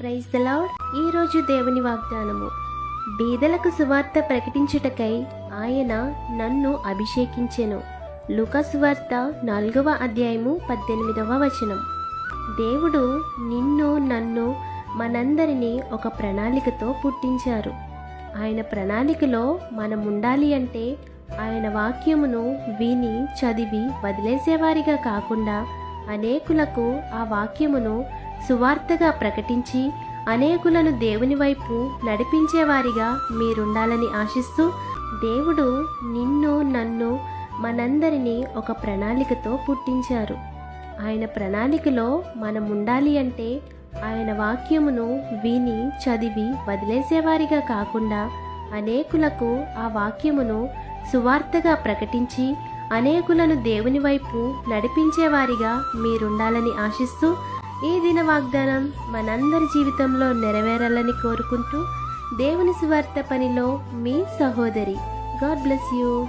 Praise the ఈరోజు దేవుని వాగ్దానము. బీదలకు సువార్త ప్రకటించుటకై ఆయన నన్ను అభిషేకించెను. లుకసువార్త నాలుగవ అధ్యాయము పద్దెనిమిదవ వచనం. దేవుడు నిన్ను నన్ను మనందరినీ ఒక ప్రణాళికతో పుట్టించారు. ఆయన ప్రణాళికలో మనం ఉండాలి అంటే ఆయన వాక్యమును విని చదివి వదిలేసేవారిగా కాకుండా అనేకులకు ఆ వాక్యమును సువార్తగా ప్రకటించి అనేకులను దేవుని వైపు నడిపించేవారిగా మీరుండాలని ఆశిస్తూ దేవుడు నిన్ను నన్ను మనందరినీ ఒక ప్రణాళికతో పుట్టించారు. ఆయన ప్రణాళికలో మనం ఉండాలి అంటే ఆయన వాక్యమును విని చదివి వదిలేసేవారిగా కాకుండా అనేకులకు ఆ వాక్యమును సువార్తగా ప్రకటించి అనేకులను దేవుని వైపు నడిపించేవారిగా మీరుండాలని ఆశిస్తూ ఈ దిన వాగ్దానం మనందరి జీవితంలో నెరవేరాలని కోరుకుంటూ దేవుని సువార్త పనిలో మీ సహోదరి. God bless you.